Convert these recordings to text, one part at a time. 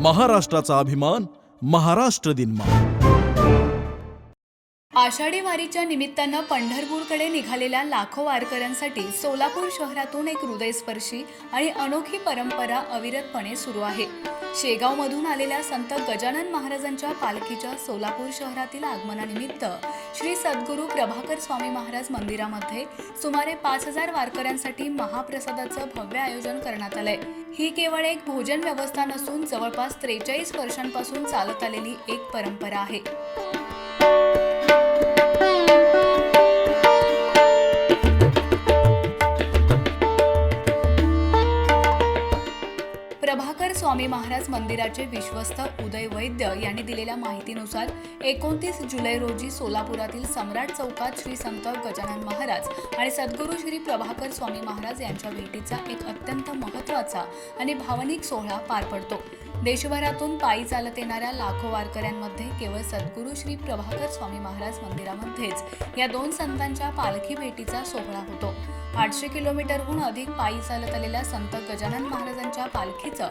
महाराष्ट्राचा अभिमान महाराष्ट्र दिन आषाढी वारीच्या निमित्तानं पंढरपूरकडे निघालेल्या लाखो वारकऱ्यांसाठी सोलापूर शहरातून एक हृदयस्पर्शी आणि अनोखी परंपरा अविरतपणे सुरू आहे. शेगावमधून आलेल्या संत गजानन महाराजांच्या पालखीच्या सोलापूर शहरातील आगमनानिमित्त श्री सद्गुरू प्रभाकर स्वामी महाराज मंदिरामध्ये सुमारे पाच हजार वारकऱ्यांसाठी महाप्रसादाचं भव्य आयोजन करण्यात आलंय. ही केवळ एक भोजन व्यवस्था नसून जवळपास त्रेचाळीस वर्षांपासून चालत आलेली एक परंपरा आहे. स्वामी महाराज मंदिराचे विश्वस्त उदय वैद्य यांनी दिलेल्या माहितीनुसार एकोणतीस जुलै रोजी सोलापुरातील सम्राट चौकात श्री संत गजानन महाराज आणि सद्गुरू श्री प्रभाकर स्वामी महाराज यांच्या भेटीचा एक अत्यंत महत्त्वाचा आणि भावनिक सोहळा पार पडतो. देशभरातून पायी चालत येणाऱ्या लाखो वारकऱ्यांमध्ये केवळ सद्गुरू श्री प्रभाकर स्वामी महाराज मंदिरामध्येच या दोन संतांच्या पालखी भेटीचा सोहळा होतो. आठशे किलोमीटरहून अधिक पायी चालत आलेल्या संत गजानन महाराजांच्या पालखीचं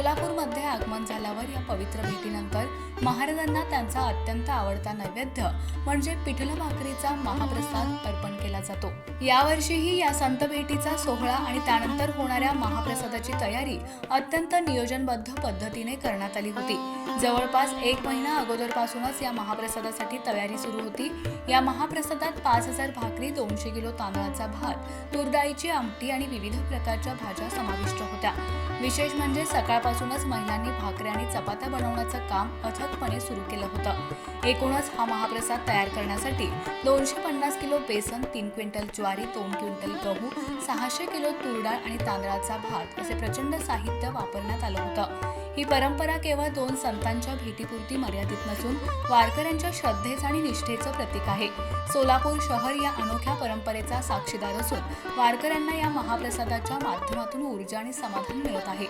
सोलापूरमध्ये आगमन झाल्यावर या पवित्र भेटीनंतर महाराजांना त्यांचा अत्यंत आवडता नैवेद्य म्हणजे पिठलं भाकरीचा महाप्रसाद अर्पण केला जातो. यावर्षीही या संत भेटीचा सोहळा आणि त्यानंतर होणाऱ्या महाप्रसादाची तयारी अत्यंत नियोजनबद्ध पद्धतीने करण्यात आली होती. जवळपास एक महिना अगोदरपासूनच या महाप्रसादासाठी तयारी सुरू होती. या महाप्रसादात पाच हजार भाकरी दोनशे किलो तांदळाचा भात तुरडाळीची आमटी आणि विविध प्रकारच्या भाज्या समाविष्ट होत्या. विशेष म्हणजे सकाळपासूनच महिलांनी भाकऱ्या आणि चपात्या बनवण्याचं काम अथकपणे सुरू केलं होतं. एकूणच हा महाप्रसाद तयार करण्यासाठी दोनशे पन्नास किलो बेसन तीन क्विंटल ज्वारी दोन क्विंटल गहू सहाशे किलो तुरडाळ आणि तांदळाचा भात असे प्रचंड साहित्य वापरण्यात आलं होतं. ही परंपरा केवळ दोन संतांच्या भेटीपुरती मर्यादित नसून वारकऱ्यांच्या श्रद्धेचं आणि निष्ठेचं प्रतीक आहे. सोलापूर शहर या अनोख्या परंपरेचा साक्षीदार असून वारकऱ्यांना या महाप्रसादाच्या माध्यमातून ऊर्जा आणि समाधान मिळत आहे.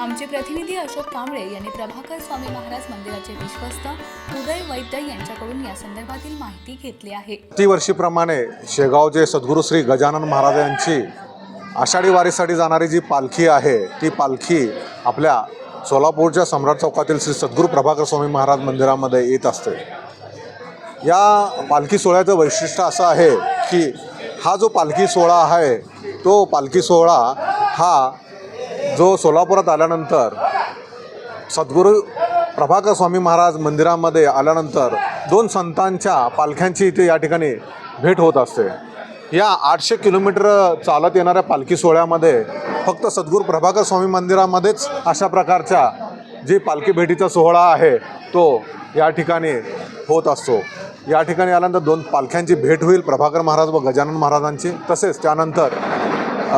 आमचे प्रतिनिधी अशोक कांबळे यांनी प्रभाकर स्वामी महाराज मंदिराचे विश्वस्त उदय वैद्य यांच्याकडून या संदर्भातील माहिती घेतली आहे. प्रतिवर्षीप्रमाणे शेगावचे सद्गुरू श्री गजानन महाराज यांची आषाढी वारीसाठी जाणारी जी पालखी आहे ती पालखी आपल्या सोलापूरच्या सम्राट चौकातील श्री सद्गुरू प्रभाकर स्वामी महाराज मंदिरामध्ये येत असते. या पालखी सोहळ्याचं वैशिष्ट्य असं आहे की हा जो पालखी सोहळा आहे तो पालखी सोहळा हा जो सोलापुरात आल्यानंतर सद्गुरू प्रभाकर स्वामी महाराज मंदिरामध्ये आल्यानंतर दोन संतांच्या पालख्यांची इथे या ठिकाणी भेट होत असते. या आठशे किलोमीटर चालत येणाऱ्या पालखी सोहळ्यामध्ये फक्त सद्गुरू प्रभाकर स्वामी मंदिरामध्येच अशा प्रकारच्या जी पालखी भेटीचा सोहळा आहे तो या ठिकाणी होत असतो. या ठिकाणी आल्यानंतर दोन पालख्यांची भेट होईल प्रभाकर महाराज व गजानन महाराजांची. तसेच त्यानंतर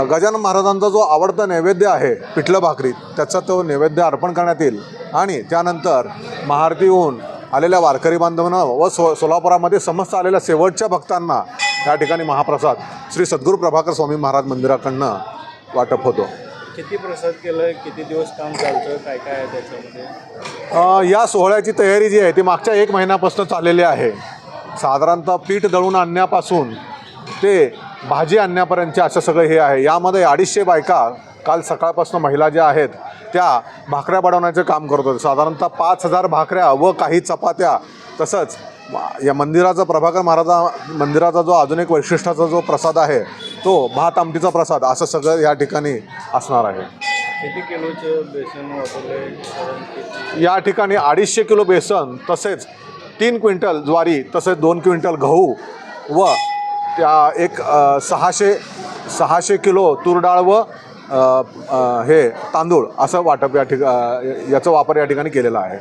गजानन महाराजांचा जो आवडता नैवेद्य आहे पिठलं भाकरी त्याचा तो नैवेद्य अर्पण करण्यात येईल. आणि त्यानंतर महाआरती होऊन आलेल्या वारकरी बांधवांना व सो सोलापुरामध्ये समस्त आलेल्या शेवटच्या भक्तांना या ठिकाणी महाप्रसाद श्री सद्गुरू प्रभाकर स्वामी महाराज मंदिराकडनं वाटप होतो. किती प्रसाद केलं किती दिवस काम चालतं काय काय आहे त्याच्यामध्ये? या सोहळ्याची तयारी जी आहे ती मागच्या एक महिन्यापासून चाललेली आहे. साधारणतः पीठ दळून आणण्यापासून ते भाजी आणण्यापर्यंतचे असं सगळं हे आहे. यामध्ये अडीचशे बायका काल सकाळपासून महिला ज्या आहेत त्या भाकऱ्या बनवण्याचे काम करत होते साधारणतः पाच हजार भाकऱ्या व काही चपात्या तसंच या मंदिराचा प्रभाकर महाराजा मंदिराचा जो अजून एक वैशिष्ट्याचा जो प्रसाद आहे तो भात आमटीचा प्रसाद असं सगळं या ठिकाणी असणार आहे. किती किलोचं बेसन किती या ठिकाणी अडीचशे किलो बेसन तसेच तीन क्विंटल ज्वारी तसेच दोन क्विंटल गहू व त्या एक सहाशे सहाशे किलो तूर डाळ व हे तांदूळ असं वाटप या ठिका याचा वापर या ठिकाणी केलेला आहे.